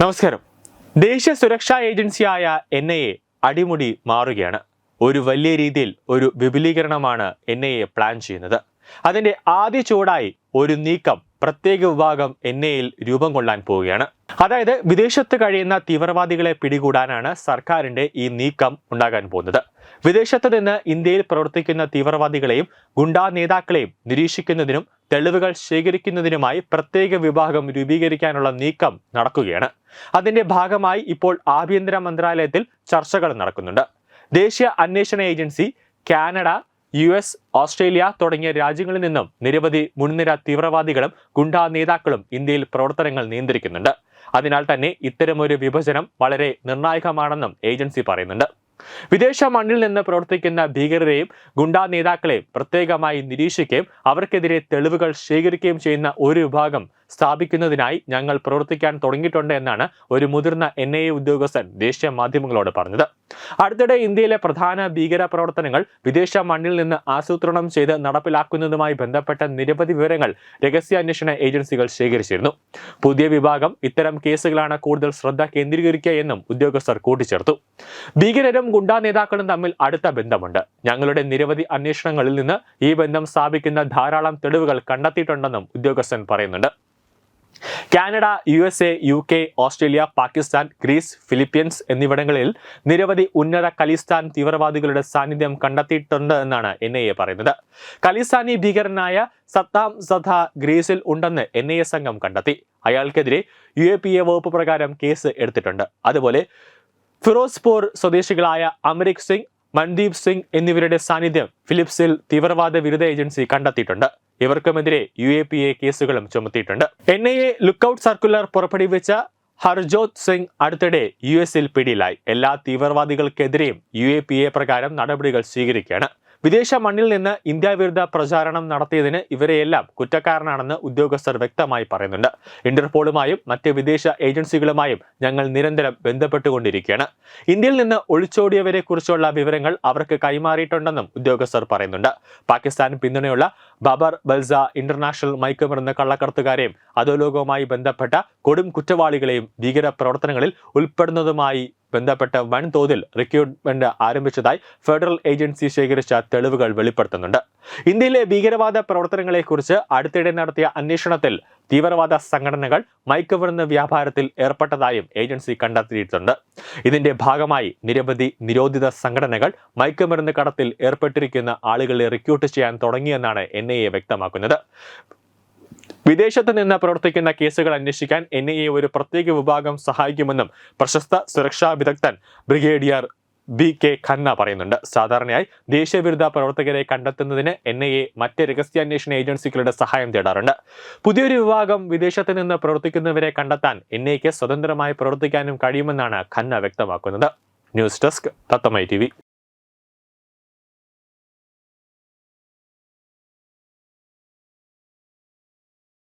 നമസ്കാരം. ദേശീയ സുരക്ഷാ ഏജൻസിയായ എൻ ഐ എ അടിമുടി മാറുകയാണ്. ഒരു വലിയ രീതിയിൽ ഒരു വിപുലീകരണമാണ് എൻ ഐ എ പ്ലാൻ ചെയ്യുന്നത്. അതിന്റെ ആദ്യ ചുവടായി ഒരു നീക്കം പ്രത്യേക വിഭാഗം എൻ ഐയിൽ രൂപം കൊള്ളാൻ പോവുകയാണ്. അതായത് വിദേശത്ത് കഴിയുന്ന തീവ്രവാദികളെ പിടികൂടാനാണ് സർക്കാരിന്റെ ഈ നീക്കം ഉണ്ടാകാൻ പോകുന്നത്. വിദേശത്ത് നിന്ന് ഇന്ത്യയിൽ പ്രവർത്തിക്കുന്ന തീവ്രവാദികളെയും ഗുണ്ടാ നേതാക്കളെയും നിരീക്ഷിക്കുന്നതിനും തെളിവുകൾ ശേഖരിക്കുന്നതിനുമായി പ്രത്യേക വിഭാഗം രൂപീകരിക്കാനുള്ള നീക്കം നടക്കുകയാണ്. അതിന്റെ ഭാഗമായി ഇപ്പോൾ ആഭ്യന്തര മന്ത്രാലയത്തിൽ ചർച്ചകൾ നടക്കുന്നുണ്ട്. ദേശീയ അന്വേഷണ agency Canada U S Australia തുടങ്ങിയ രാജ്യങ്ങളിൽ നിന്നും നിരവധി മുൻനിര തീവ്രവാദികളും ഗുണ്ടാ നേതാക്കളും ഇന്ത്യയിൽ പ്രവർത്തനങ്ങൾ നിയന്ത്രിക്കുന്നുണ്ട്. അതിനാൽ തന്നെ ഇത്തരമൊരു വിഭജനം വളരെ നിർണായകമാണെന്നും ഏജൻസി പറയുന്നുണ്ട്. വിദേശ മണ്ണിൽ നിന്ന് പ്രവർത്തിക്കുന്ന ഭീകരരെയും ഗുണ്ടാ നേതാക്കളെയും പ്രത്യേകമായി നിരീക്ഷിക്കുകയും അവർക്കെതിരെ തെളിവുകൾ ശേഖരിക്കുകയും ചെയ്യുന്ന ഒരു വിഭാഗം സ്ഥാപിക്കുന്നതിനായി ഞങ്ങൾ പ്രവർത്തിക്കാൻ തുടങ്ങിയിട്ടുണ്ട് എന്നാണ് ഒരു മുതിർന്ന എൻ ഐ എ ഉദ്യോഗസ്ഥൻ ദേശീയ മാധ്യമങ്ങളോട് പറഞ്ഞത്. അടുത്തിടെ ഇന്ത്യയിലെ പ്രധാന ഭീകര പ്രവർത്തനങ്ങൾ വിദേശ മണ്ണിൽ നിന്ന് ആസൂത്രണം ചെയ്ത് നടപ്പിലാക്കുന്നതുമായി ബന്ധപ്പെട്ട നിരവധി വിവരങ്ങൾ രഹസ്യാന്വേഷണ ഏജൻസികൾ ശേഖരിച്ചിരുന്നു. പുതിയ വിഭാഗം ഇത്തരം കേസുകളാണ് കൂടുതൽ ശ്രദ്ധ കേന്ദ്രീകരിക്കുക എന്നും ഉദ്യോഗസ്ഥർ കൂട്ടിച്ചേർത്തു. ഭീകരരും ഗുണ്ടാ നേതാക്കളും തമ്മിൽ അടുത്ത ബന്ധമുണ്ട്. ഞങ്ങളുടെ നിരവധി അന്വേഷണങ്ങളിൽ നിന്ന് ഈ ബന്ധം സ്ഥാപിക്കുന്ന ധാരാളം തെളിവുകൾ കണ്ടെത്തിയിട്ടുണ്ടെന്നും ഉദ്യോഗസ്ഥൻ പറയുന്നുണ്ട്. Canada U S A U K Australia Pakistan Greece Philippines എന്നിവിടങ്ങളിൽ നിരവധി ഉന്നത ഖലിസ്ഥാൻ തീവ്രവാദികളുടെ സാന്നിധ്യം കണ്ടെത്തിയിട്ടുണ്ട് എന്നാണ് എൻ ഐ എ പറയുന്നത്. ഖലിസ്ഥാനി ഭീകരനായ സത്താം സദ ഗ്രീസിൽ ഉണ്ടെന്ന് എൻ ഐ എ സംഘം കണ്ടെത്തി. അയാൾക്കെതിരെ യു എ പി എ വകുപ്പ് പ്രകാരം കേസ് എടുത്തിട്ടുണ്ട്. അതുപോലെ ഫിറോസ്പൂർ സ്വദേശികളായ അമരിക് സിംഗ് മൻദീപ് സിംഗ് എന്നിവരുടെ സാന്നിധ്യം ഫിലിപ്സിൽ തീവ്രവാദ വിരുദ്ധ ഏജൻസി കണ്ടെത്തിയിട്ടുണ്ട്. ഇവർക്കുമെതിരെ യു എ പി എ കേസുകളും ചുമത്തിയിട്ടുണ്ട്. N I A lookout circular പുറപ്പെടുവിച്ച ഹർജോത് സിംഗ് അടുത്തിടെ യു എസിൽ പിടിയിലായി. എല്ലാ തീവ്രവാദികൾക്കെതിരെയും യു എ പി എ പ്രകാരം നടപടികൾ സ്വീകരിക്കുകയാണ്. വിദേശ മണ്ണിൽ നിന്ന് ഇന്ത്യ വിരുദ്ധ പ്രചാരണം നടത്തിയതിന് ഇവരെയെല്ലാം കുറ്റക്കാരനാണെന്ന് ഉദ്യോഗസ്ഥർ വ്യക്തമായി പറയുന്നുണ്ട്. ഇന്റർപോളുമായും മറ്റ് വിദേശ ഏജൻസികളുമായും ഞങ്ങൾ നിരന്തരം ബന്ധപ്പെട്ടുകൊണ്ടിരിക്കുകയാണ്. ഇന്ത്യയിൽ നിന്ന് ഒളിച്ചോടിയവരെ കുറിച്ചുള്ള വിവരങ്ങൾ അവർക്ക് കൈമാറിയിട്ടുണ്ടെന്നും ഉദ്യോഗസ്ഥർ പറയുന്നുണ്ട്. പാകിസ്ഥാൻ പിന്തുണയുള്ള ബബർ ബൽസ ഇന്റർനാഷണൽ മയക്കുമരുന്ന് കള്ളക്കടത്തുകാരെയും അധോലോകവുമായി ബന്ധപ്പെട്ട കൊടും കുറ്റവാളികളെയും ഭീകര പ്രവർത്തനങ്ങളിൽ ഉൾപ്പെടുന്നതുമായി ബന്ധപ്പെട്ട വൻതോതിൽ റിക്രൂട്ട്മെന്റ് ആരംഭിച്ചതായി ഫെഡറൽ ഏജൻസി ശേഖരിച്ച തെളിവുകൾ വെളിപ്പെടുത്തുന്നുണ്ട്. ഇന്ത്യയിലെ ഭീകരവാദ പ്രവർത്തനങ്ങളെക്കുറിച്ച് അടുത്തിടെ നടത്തിയ അന്വേഷണത്തിൽ തീവ്രവാദ സംഘടനകൾ മയക്കുമരുന്ന് വ്യാപാരത്തിൽ ഏർപ്പെട്ടതായും ഏജൻസി കണ്ടെത്തിയിട്ടുണ്ട്. ഇതിന്റെ ഭാഗമായി നിരവധി നിരോധിത സംഘടനകൾ മയക്കുമരുന്ന് കടത്തിൽ ഏർപ്പെട്ടിരിക്കുന്ന ആളുകളെ റിക്രൂട്ട് ചെയ്യാൻ തുടങ്ങിയെന്നാണ് എൻ വ്യക്തമാക്കുന്നത്. വിദേശത്ത് നിന്ന് പ്രവർത്തിക്കുന്ന കേസുകൾ അന്വേഷിക്കാൻ എൻ ഐ എ ഒരു പ്രത്യേക വിഭാഗം സഹായിക്കുമെന്നും പ്രശസ്ത സുരക്ഷാ വിദഗ്ധൻ ബ്രിഗേഡിയർ ബി കെ ഖന്ന പറയുന്നുണ്ട്. സാധാരണയായി ദേശീയവിരുദ്ധ പ്രവർത്തകരെ കണ്ടെത്തുന്നതിന് എൻ ഐ എ മറ്റ് രഹസ്യാന്വേഷണ ഏജൻസികളുടെ സഹായം തേടാറുണ്ട്. പുതിയൊരു വിഭാഗം വിദേശത്ത് നിന്ന് പ്രവർത്തിക്കുന്നവരെ കണ്ടെത്താൻ എൻ ഐക്ക് സ്വതന്ത്രമായി പ്രവർത്തിക്കാനും കഴിയുമെന്നാണ് ഖന്ന വ്യക്തമാക്കുന്നത്. News desk തത്തമൈ T